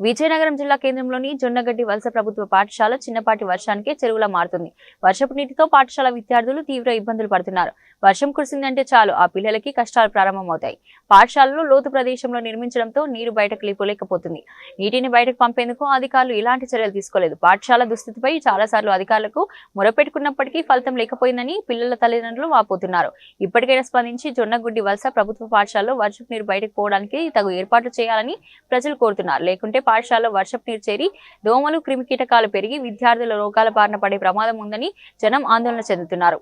విజయనగరం జిల్లా కేంద్రంలోని జొన్నగడ్డి వలస ప్రభుత్వ పాఠశాల చిన్నపాటి వర్షానికే చెరువులా మారుతుంది. వర్షపు నీటితో పాఠశాల విద్యార్థులు తీవ్ర ఇబ్బందులు పడుతున్నారు. వర్షం కురిసిందంటే చాలు ఆ పిల్లలకి కష్టాలు ప్రారంభమవుతాయి. పాఠశాలలో లోతు ప్రదేశంలో నిర్మించడంతో నీరు బయటకు లేకపోలేకపోతుంది నీటిని బయటకు పంపేందుకు అధికారులు ఇలాంటి చర్యలు తీసుకోలేదు. పాఠశాల దుస్థితిపై చాలాసార్లు అధికారులకు మొరపెట్టుకున్నప్పటికీ ఫలితం లేకపోయిందని పిల్లల తల్లిదండ్రులు వాపోతున్నారు. ఇప్పటికైనా స్పందించి జొన్నగుడ్డి వలస ప్రభుత్వ పాఠశాలలో వర్షపు నీరు బయటకు పోవడానికి తగు ఏర్పాట్లు చేయాలని ప్రజలు కోరుతున్నారు. లేకుంటే పాఠశాలలో వర్షపు నీరు చేరి దోమలు క్రిమికీటకాలు పెరిగి విద్యార్థుల రోగాల బారిన పడే ప్రమాదం ఉందని జనం ఆందోళన చెందుతున్నారు.